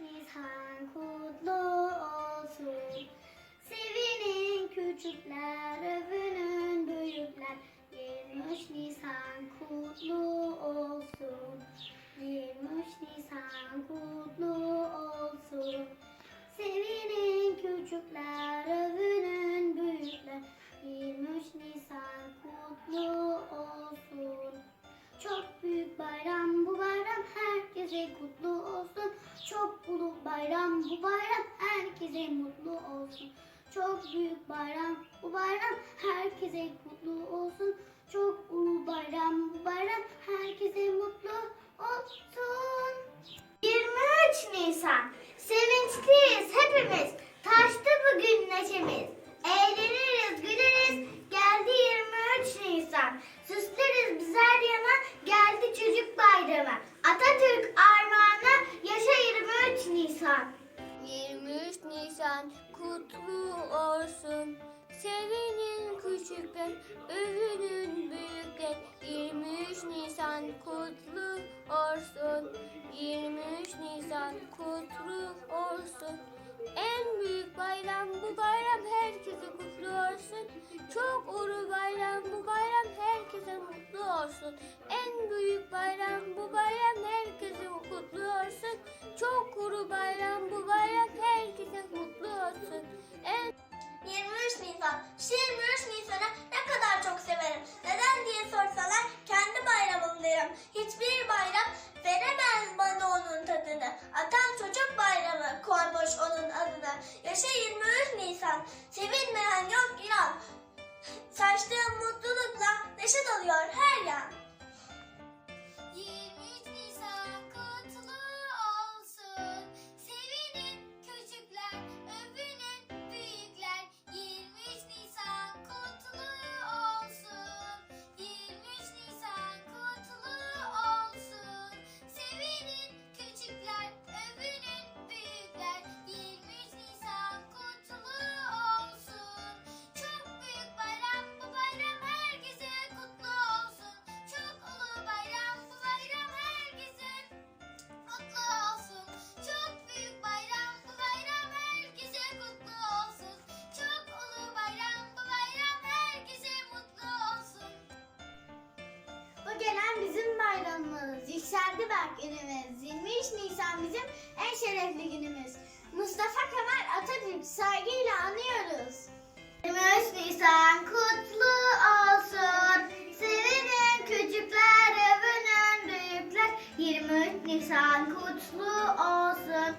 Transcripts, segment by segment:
Nisan kutlu olsun. Sevinin küçükler, övünün büyükler. 23 Nisan kutlu olsun. 23 Nisan kutlu bayram bu bayram herkese mutlu olsun. Çok büyük bayram bu bayram herkese kutlu olsun. Çok ulu bayram bu bayram herkese mutlu olsun. 23 23 Nisan kutlu olsun. Sevinin küçükler, övünün büyükler. 23 Nisan kutlu olsun. 23 Nisan kutlu olsun. En büyük bayram bu bayram herkese kutlu olsun. Çok ulu olsun. En büyük bayram bu bayram herkese kutlu olsun. Çok kuru bayram bu bayram herkese mutlu olsun. En 23 Nisan. Şu 23 Nisan'ı ne kadar çok severim. Neden şerefli günümüz. Mustafa Kemal Atatürk saygıyla anıyoruz. 23 Nisan kutlu olsun. Sevinin küçükler, övünün büyükler. 23 Nisan kutlu olsun.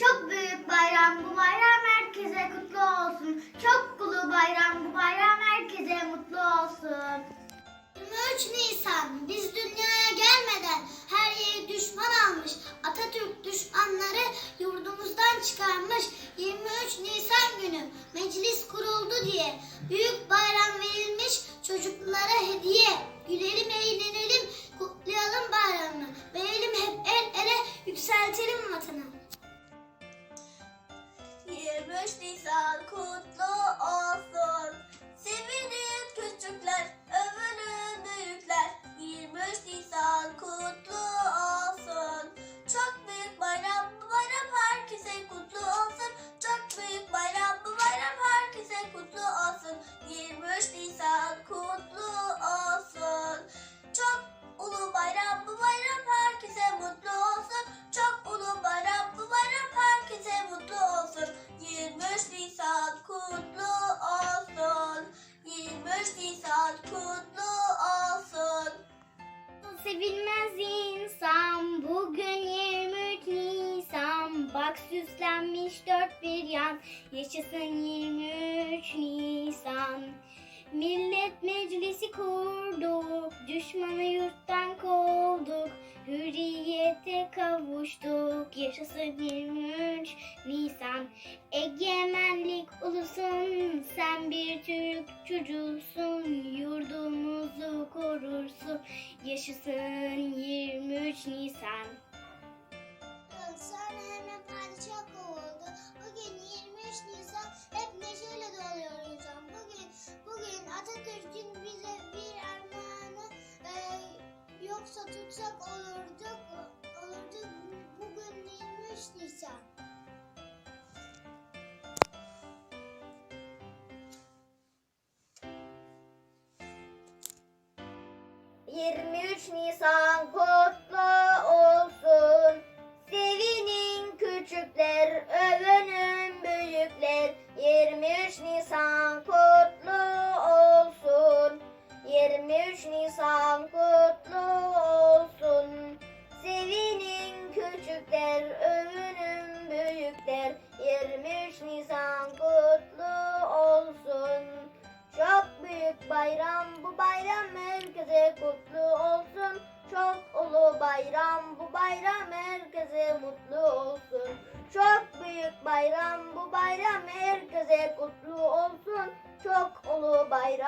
Çok büyük bayram bu bayram herkese kutlu olsun. Çok kulu bayram bu bayram herkese mutlu olsun. 23 Nisan biz dünyaya düşmanları yurdumuzdan çıkarmış. 23 Nisan günü meclis kuruldu diye büyük bayram verilmiş çocuklara hediye. Gülelim eğlenelim Yaşasın 23 Nisan. Millet meclisi kurduk Düşmanı yurttan kovduk Hürriyete kavuştuk. Yaşasın 23 Nisan. Egemenlik ulusun Sen bir Türk çocuğusun Yurdumuzu korursun. Yaşasın 23 Nisan. Sonra hemen padişah kovuldu. 23 Nisan hep neşeyle doluyor insan. Bugün bugün Atatürk'ün bize bir armağanı e, yoksa tutsak olurduk olurduk bugün 23 Nisan. Yirmi üç Nisan kutlu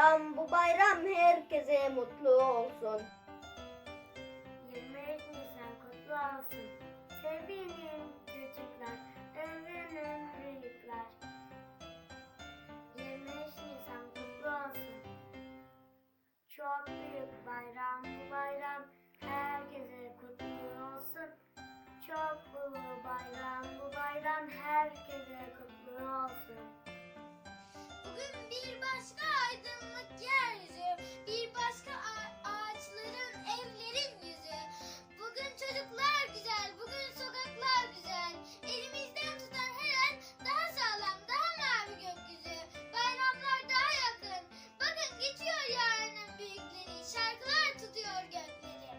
bayram bu bayram herkese mutlu olsun. 23 Nisan kutlu olsun. Sevinin çocuklar, övünün büyükler. 23 Nisan kutlu olsun. Çok büyük bayram bu bayram herkese kutlu olsun. Çok ulu bayram bu bayram herkese kutlu olsun. Bugün bir başka aydınlık yeryüzü, bir başka ağaçların, evlerin yüzü. Bugün çocuklar güzel, bugün sokaklar güzel. Elimizden tutan her an daha sağlam, daha mavi gökyüzü. Bayramlar daha yakın. Bakın geçiyor yarının büyükleri, şarkılar tutuyor gökleri.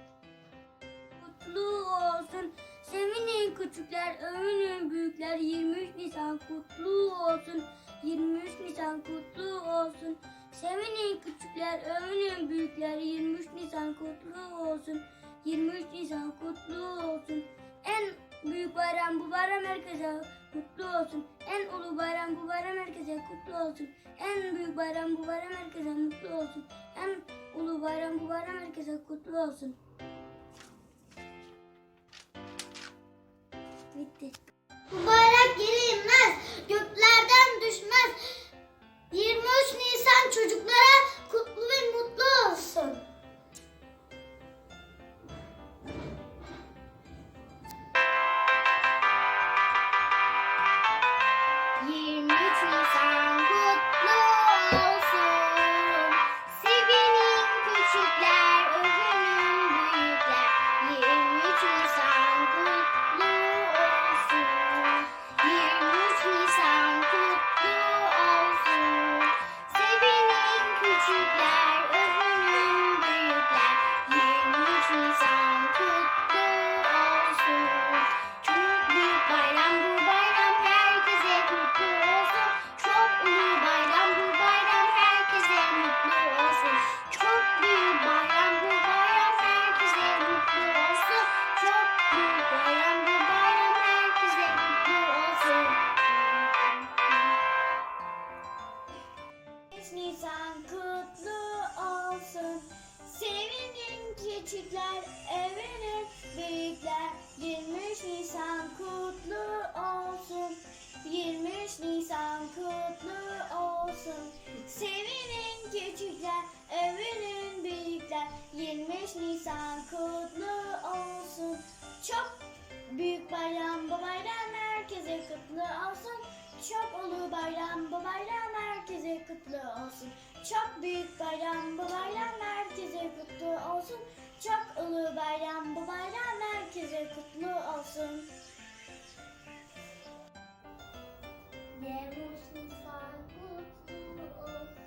Kutlu olsun. Sevinin küçükler, övünün büyükler. 23 Nisan kutlu olsun. 23 Nisan kutlu olsun. Sevinin küçükler, övünün büyükler. 23 Nisan kutlu olsun. 23 Nisan kutlu olsun. En büyük bayram bu bayram herkese mutlu olsun. En ulu bayram bu bayram herkese kutlu olsun. En büyük bayram bu bayram herkese mutlu olsun. En ulu bayram bu bayram herkese kutlu olsun. Bitti. Bu bayrak Ulu bayram bu bayram herkese kutlu olsun. Çok büyük bayram bu bayram herkese kutlu olsun. Çok ulu bayram bu bayram herkese kutlu olsun. 23 Nisan kutlu olsun.